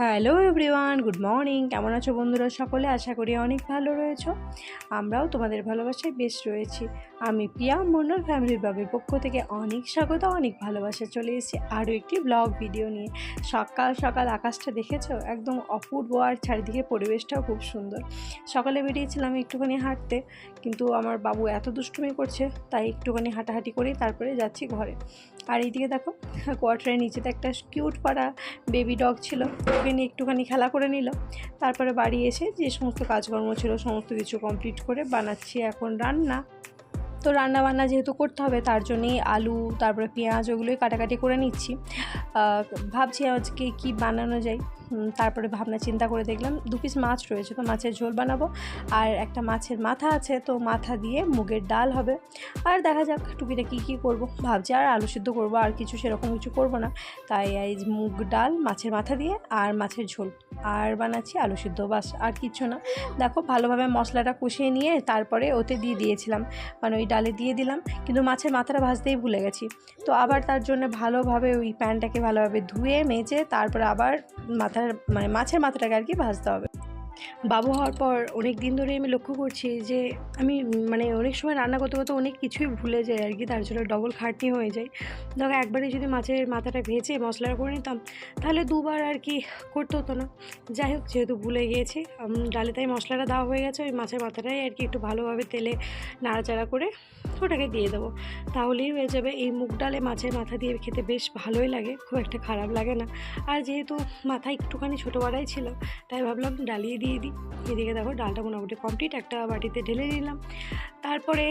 Hello everyone good morning কেমন আছো বন্ধুরা সকলে? আশা করি অনেক ভালো রয়েছো। আমরাও তোমাদের ভালোবাসায় বেশ রয়েছি। আমি পিয়া মন্ডল ফ্যামিলির ব্লগের পক্ষ থেকে অনেক স্বাগত, অনেক ভালোবাসা চলে এসেছি আরও একটি ব্লগ ভিডিও নিয়ে। সকাল সকাল আকাশটা দেখেছ? একদম অপূর্ব আর চারিদিকে পরিবেশটাও খুব সুন্দর। সকালে বেরিয়েছিলাম একটুখানি হাঁটতে, কিন্তু আমার বাবু এত দুষ্টুমি করছে, তাই একটুখানি হাঁটাহাঁটি করেই তারপরে যাচ্ছি ঘরে। আর এইদিকে দেখো কোয়ার্টারের নিচেতে একটা কিউট পাড়া বেবি ডগ ছিল। ওকে নিয়ে একটুখানি খেলা করে নিল। তারপরে বাড়ি এসে যে সমস্ত কাজকর্ম ছিল সমস্ত কিছু কমপ্লিট করে বানাচ্ছি এখন রান্না। তো রান্না বান্না যেহেতু করতে হবে, তার জন্যই আলু, তারপরে পেঁয়াজ, ওগুলোই কাটাকাটি করে নিচ্ছি। ভাবছি আজকে কি বানানো যায়। তারপরে ভাবনা চিন্তা করে দেখলাম দু পিস মাছ রয়েছে, তো মাছের ঝোল বানাবো। আর একটা মাছের মাথা আছে, তো মাথা দিয়ে মুগের ডাল হবে। আর দেখা যাক টুকিটা কী কী করব। ভাবছি আর আলু সিদ্ধ করব, আর কিছু সেরকম কিছু করব না। তাই এই মুগ ডাল, মাছের মাথা দিয়ে আর মাছের ঝোল। আর বানাচ্ছি আলু সিদ্ধ, বাস, আর কিচ্ছু না। দেখো ভালোভাবে মশলাটা কষিয়ে নিয়ে তারপরে ওতে দিয়ে দিয়েছিলাম। মানে ওই ডালে দিয়ে দিলাম, কিন্তু মাছের মাথাটা ভাজতেই ভুলে গেছি। তো আবার তার জন্য ভালোভাবে ওই প্যানটাকে ভালোভাবে ধুয়ে, মেজে তারপরে আবার মাথার মানে মাছের মাথাটাকে আর কি ভাজতে হবে। বাবু হওয়ার পর অনেক দিন ধরে আমি লক্ষ্য করছি যে আমি মানে অনেক সময় রান্না করতে করতে অনেক কিছুই ভুলে যাই আর কি, তার জন্য ডবল খাটনি হয়ে যায়। দেখো একবারে যদি মাছের মাথাটা ভেজে মশলাটা করে নিতাম, তাহলে দুবার আর কি করতে হতো না। যাই হোক, যেহেতু ভুলে গিয়েছি ডালে তাই মশলাটা দেওয়া হয়ে গেছে, ওই মাছের মাথাটাই আর কি একটু ভালোভাবে তেলে নাড়াচাড়া করে ওটাকে দিয়ে দেবো। তাহলেই হয়ে যাবে, এই মুগ ডালে মাছের মাথা দিয়ে খেতে বেশ ভালোই লাগে, খুব একটা খারাপ লাগে না। আর যেহেতু মাথা একটুখানি ছোটো বাড়াই ছিল, তাই ভাবলাম ডালিয়ে দিয়ে দিই। এদিকে দেখো ডালটা মোটামুটি কমপ্লিট একটা বাটিতে ঢেলে নিলাম। তারপরে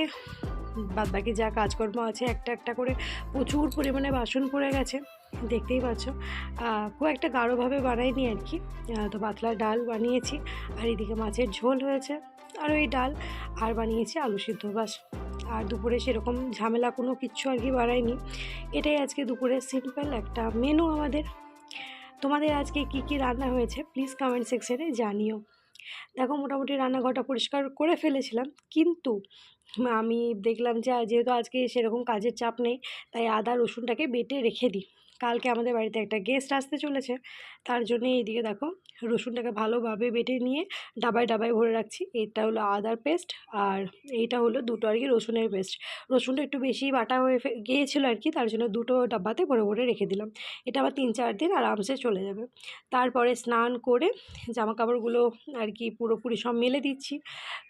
বাদ বাকি যা কাজকর্ম আছে, একটা একটা করে প্রচুর পরিমাণে বাসন পড়ে গেছে, দেখতেই পাচ্ছ। খুব একটা গাঢ়ভাবে বানাইনি আর কি। তো পাতলা ডাল বানিয়েছি, আর এদিকে মাছের ঝোল হয়েছে, আর ওই ডাল, আর বানিয়েছি আলু সিদ্ধ বাস। আর দুপুরে সেরকম ঝামেলা কোনো কিচ্ছু আর কি বাড়ায়নি এটাই আজকে দুপুরে সিম্পল একটা মেনু আমাদের। তোমাদের আজকে কি কি রান্না হয়েছে? প্লিজ কমেন্ট সেকশানে জানিও। দেখো, মোটামুটি রান্নাঘরটা পরিষ্কার করে ফেলেছিলাম, কিন্তু আমি দেখলাম যে, যেহেতু আজকে সেরকম কাজের চাপ নেই, তাই আদা রসুনটাকে বেটে রেখে দিই। কালকে আমাদের বাড়িতে একটা গেস্ট আসতে চলেছে। তার জন্য এইদিকে দেখো, রসুনটাকে ভালোভাবে বেটে নিয়ে ডাবায় ডাবায় ভরে রাখছি। এটা হলো আদার পেস্ট আর এইটা হলো দুটো আর কি রসুনের পেস্ট রসুনটা একটু বেশি বাটা হয়ে গিয়েছিল আর কি, তার জন্য দুটো ডাব্বাতে ভরে ভরে রেখে দিলাম। এটা আবার তিন চার দিন আরামসে চলে যাবে। তারপরে স্নান করে জামা কাপড়গুলো আর কি পুরোপুরি সব মেলে দিচ্ছি।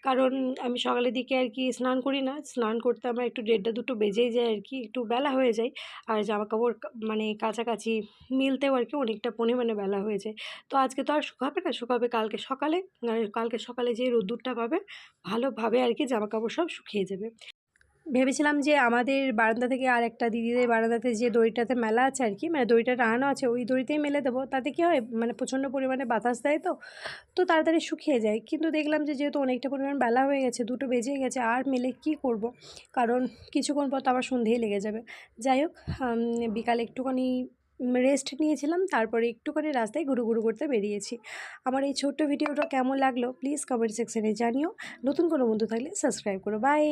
কারণ আমি সকালের দিকে আর কি স্নান করি না। স্নান করতে আমার একটু দেড়টা দুটো বেজেই যায় আর কি, একটু বেলা হয়ে যায়। আর জামা কাপড় মানে কাছাকাছি মিলতেও আর কি অনেকটা পরিমাণে বেলা হয়েছে। তো আজকে তো আর শুকাবে না, শুকাবে কালকে সকালে। কালকে সকালে যে রোদ্দুরটা পাবে, ভালোভাবে আর কি জামাকাপড় সব শুকিয়ে যাবে। ভেবেছিলাম যে আমাদের বারান্দা থেকে আর একটা দিদিদের বারান্দাতে যে দড়িটাতে মেলা আছে আর কি মানে দড়িটা টানানো আছে, ওই দড়িতেই মেলে দেবো। তাতে কী হয় মানে প্রচণ্ড পরিমাণে বাতাস দেয় তো তো তাড়াতাড়ি শুকিয়ে যায়। কিন্তু দেখলাম যে যেহেতু অনেকটা পরিমাণ বেলা হয়ে গেছে, দুটো বেজে গেছে, আর মেলে কি করব? কারণ কিছুক্ষণ পর তো আবার সন্ধেই লেগে যাবে। যাই হোক বিকালে একটুখানি রেস্ট নিয়েছিলাম, তারপরে একটুখানি রাস্তায় ঘুরু ঘুরু করতে বেরিয়েছি। আমার এই ছোট্ট ভিডিওটা কেমন লাগল প্লিজ কমেন্ট সেকশানে জানিও। নতুন কোনো বন্ধু থাকলে সাবস্ক্রাইব করো। বাই